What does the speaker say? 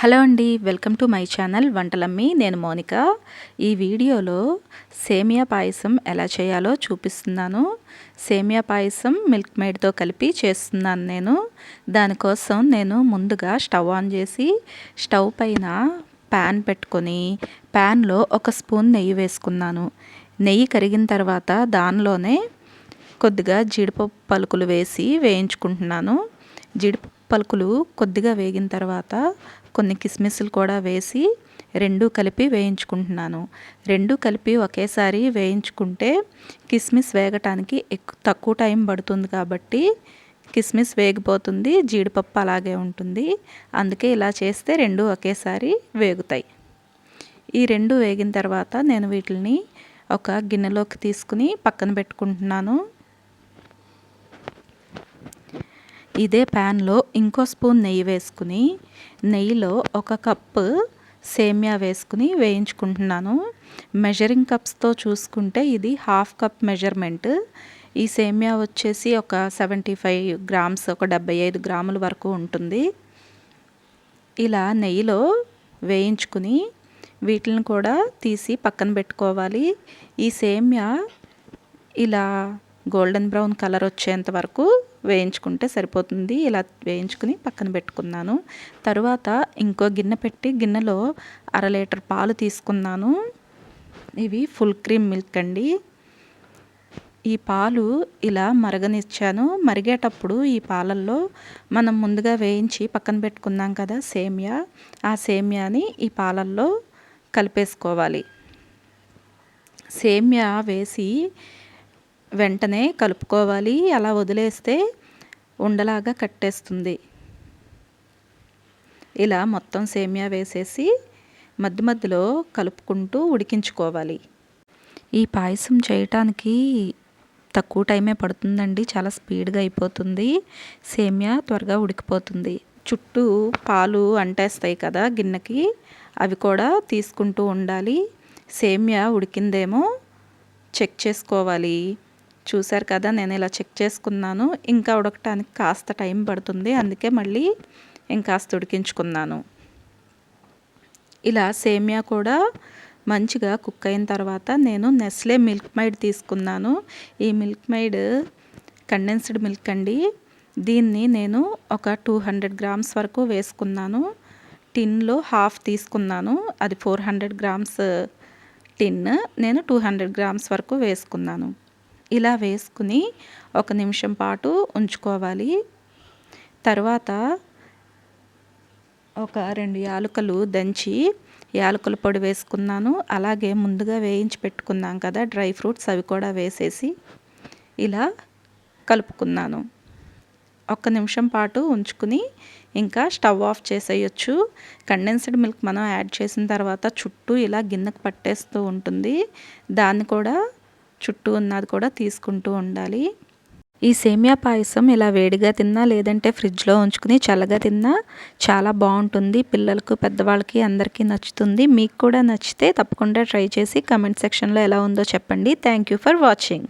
Hello అండి welcome to my channel Vantalammi. నేను మోనిక. ఈ వీడియోలో సేమియా పాయసం ఎలా చేయాలో చూపిస్తున్నాను. సేమియా పాయసం మిల్క్ మేడ్తో కలిపి చేస్తున్నాను నేను. దానికోసం నేను ముందుగా స్టవ్ ఆన్ చేసి స్టవ్ పైన ప్యాన్ పెట్టుకొని ప్యాన్లో ఒక స్పూన్ నెయ్యి వేసుకున్నాను. నెయ్యి కరిగిన తర్వాత దానిలోనే కొద్దిగా జీడిపప్పు పలుకులు వేసి వేయించుకుంటున్నాను. జీడిపప్పు పలుకులు కొద్దిగా వేగిన తర్వాత కొన్ని కిస్మిస్లు కూడా వేసి రెండు కలిపి వేయించుకుంటున్నాను. రెండు కలిపి ఒకేసారి వేయించుకుంటే కిస్మిస్ వేగటానికి ఎక్కువ తక్కువ టైం పడుతుంది కాబట్టి కిస్మిస్ వేగిపోతుంది జీడిపప్పు అలాగే ఉంటుంది. అందుకే ఇలా చేస్తే రెండు ఒకేసారి వేగుతాయి. ఈ రెండు వేగిన తర్వాత నేను వీటిని ఒక గిన్నెలోకి తీసుకుని పక్కన పెట్టుకుంటున్నాను. ఇదే ప్యాన్లో ఇంకో స్పూన్ నెయ్యి వేసుకుని నెయ్యిలో ఒక కప్పు సేమియా వేసుకుని వేయించుకుంటున్నాను. మెజరింగ్ కప్స్తో చూసుకుంటే ఇది హాఫ్ కప్ మెజర్మెంట్. ఈ సేమియా వచ్చేసి ఒక సెవెంటీ ఫైవ్ గ్రామ్స్ ఒక డెబ్బై ఐదు గ్రాముల వరకు ఉంటుంది. ఇలా నెయ్యిలో వేయించుకుని వీటిని కూడా తీసి పక్కన పెట్టుకోవాలి. ఈ సేమియా ఇలా గోల్డెన్ బ్రౌన్ కలర్ వచ్చేంత వరకు వేయించుకుంటే సరిపోతుంది. ఇలా వేయించుకుని పక్కన పెట్టుకున్నాను. తరువాత ఇంకో గిన్నె పెట్టి గిన్నెలో అర లీటర్ పాలు తీసుకున్నాను. ఇవి ఫుల్ క్రీమ్ మిల్క్ అండి. ఈ పాలు ఇలా మరగనిచ్చాను. మరిగేటప్పుడు ఈ పాలల్లో మనం ముందుగా వేయించి పక్కన పెట్టుకున్నాం కదా సేమియా. ఆ సేమియాని ఈ పాలల్లో కలిపేసుకోవాలి. సేమియా వేసి వెంటనే కలుపుకోవాలి. అలా వదిలేస్తే ఉండలాగా కట్టేస్తుంది. ఇలా మొత్తం సేమియా వేసేసి మధ్య మధ్యలో కలుపుకుంటూ ఉడికించుకోవాలి. ఈ పాయసం చేయటానికి తక్కువ టైమే పడుతుందండి. చాలా స్పీడ్గా అయిపోతుంది. సేమియా త్వరగా ఉడికిపోతుంది. చుట్టూ పాలు అంటేస్తాయి కదా గిన్నెకి. అవి కూడా తీసుకుంటూ ఉండాలి. సేమియా ఉడికిందేమో చెక్ చేసుకోవాలి. చూశారు కదా నేను ఇలా చెక్ చేసుకున్నాను. ఇంకా ఉడకటానికి కాస్త టైం పడుతుంది. అందుకే మళ్ళీ ఇంకాస్త ఉడికించుకున్నాను. ఇలా సేమియా కూడా మంచిగా కుక్ అయిన తర్వాత నేను నెస్లే మిల్క్ మైడ్ తీసుకున్నాను. ఈ మిల్క్ మైడ్ కండెన్స్డ్ మిల్క్ అండి. దీన్ని నేను ఒక టూ హండ్రెడ్ గ్రామ్స్ వరకు వేసుకున్నాను. టిన్లో హాఫ్ తీసుకున్నాను. అది ఫోర్ హండ్రెడ్ గ్రామ్స్ టిన్. నేను టూ హండ్రెడ్ గ్రామ్స్ వరకు వేసుకున్నాను. ఇలా వేసుకుని ఒక నిమిషం పాటు ఉంచుకోవాలి. తర్వాత ఒక రెండు యాలకులు దంచి యాలకుల పొడి వేసుకున్నాను. అలాగే ముందుగా వేయించి పెట్టుకున్నాం కదా డ్రై ఫ్రూట్స్ అవి కూడా వేసేసి ఇలా కలుపుకున్నాను. ఒక్క నిమిషం పాటు ఉంచుకుని ఇంకా స్టవ్ ఆఫ్ చేసేయచ్చు. కండెన్స్డ్ మిల్క్ మనం యాడ్ చేసిన తర్వాత చుట్టూ ఇలా గిన్నెకు పట్టేస్తూ ఉంటుంది. దాన్ని కూడా చుట్టూ ఉన్నది కూడా తీసుకుంటూ ఉండాలి. ఈ సేమియా పాయసం ఇలా వేడిగా తిన్నా లేదంటే ఫ్రిడ్జ్లో ఉంచుకుని చల్లగా తిన్నా చాలా బాగుంటుంది. పిల్లలకు పెద్దవాళ్ళకి అందరికీ నచ్చుతుంది. మీకు కూడా నచ్చితే తప్పకుండా ట్రై చేసి కమెంట్ సెక్షన్లో ఎలా ఉందో చెప్పండి. Thank you for watching.